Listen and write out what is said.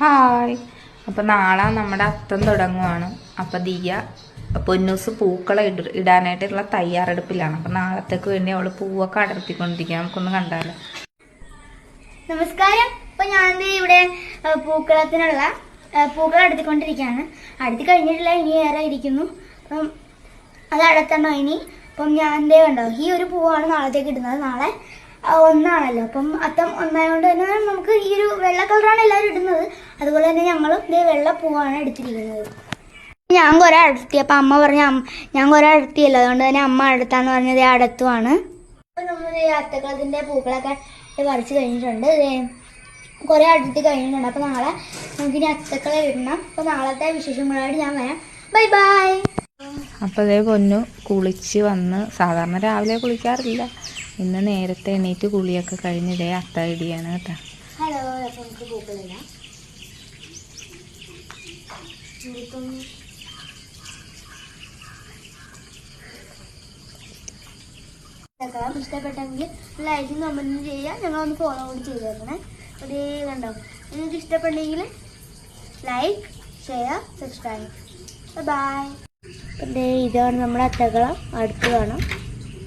Hi. അപ്പം നാളെ നമ്മുടെ അത്തം തുടങ്ങുവാണ്. അപ്പം ദിയ പൊന്നൂസ് പൂക്കളെ ഇട ഇടാനായിട്ടുള്ള തയ്യാറെടുപ്പിലാണ്. അപ്പം നാളത്തേക്ക് വേണ്ടി അവൾ പൂവൊക്കെ അടർത്തിക്കൊണ്ടിരിക്കുക നമുക്കൊന്ന് കണ്ടാലോ? നമസ്കാരം. ഇപ്പൊ ഞാൻ ഇവിടെ പൂക്കളത്തിനുള്ള പൂക്കൾ അടുത്തിക്കൊണ്ടിരിക്കുകയാണ് അടുത്ത് കഴിഞ്ഞിട്ടില്ല ഇനി ഏറെ ഇരിക്കുന്നു. അപ്പം അത് അടുത്തണ്ടോ ഇനി? അപ്പം ഞാൻ കണ്ടോ ഈ ഒരു പൂവാണ് നാളത്തേക്ക് ഇടുന്നത്. നാളെ ഒന്നാണല്ലോ. അപ്പം അത്തം ഒന്നായതുകൊണ്ട് തന്നെ നമുക്ക് ഈ ഒരു വെള്ള കളറാണ് എല്ലാവരും ഇടുന്നത്. അതുപോലെ തന്നെ ഞങ്ങളും ദേ വെള്ള പൂവാണ് എടുത്തിരിക്കുന്നത്. ഞാൻ കുറെ അടുത്തി അപ്പം അമ്മ പറഞ്ഞ ഞാൻ കുറെ അടുത്തിയല്ലോ അതുകൊണ്ട് തന്നെ അമ്മ അടുത്താന്ന് പറഞ്ഞത് അടുത്തുമാണ് അപ്പോൾ നമ്മൾ ഈ അത്തക്കളത്തിന്റെ പൂക്കളൊക്കെ പറിച്ചു കഴിഞ്ഞിട്ടുണ്ട്. കുറെ അടുത്ത് കഴിഞ്ഞിട്ടുണ്ട്. അപ്പോൾ നാളെ നമുക്ക് ഇനി അത്തക്കളെ ഇടണം അപ്പോൾ നാളത്തെ വിശേഷങ്ങളായിട്ട് ഞാൻ വരാം. Bye bye. അപ്പോൾ അതേ പൊന്നു കുളിച്ച് വന്ന് സാധാരണ രാവിലെ കുളിക്കാറില്ല. ഇന്ന് നേരത്തെ എണീറ്റ് കുളിയൊക്കെ കഴിഞ്ഞ് ഇതേ അത്ത ഇടിയാണ് കേട്ടോ. ഹലോ നമുക്ക് പൂക്കളിടാം ഇതൊക്കെ ഇഷ്ടപ്പെട്ടെങ്കിൽ ലൈക്കും കമന്റും ചെയ്യുക. ഞങ്ങളൊന്ന് ഫോളോ കൂടി ചെയ്ത് തരണേ ഒരു കണ്ടോ? നിങ്ങൾക്ക് ഇഷ്ടപ്പെട്ടെങ്കിൽ ലൈക്ക് ഷെയർ സബ്സ്ക്രൈബ് ബൈ ഇതാണ് നമ്മുടെ അത്തക്കളം. അടുത്ത് കാണാം.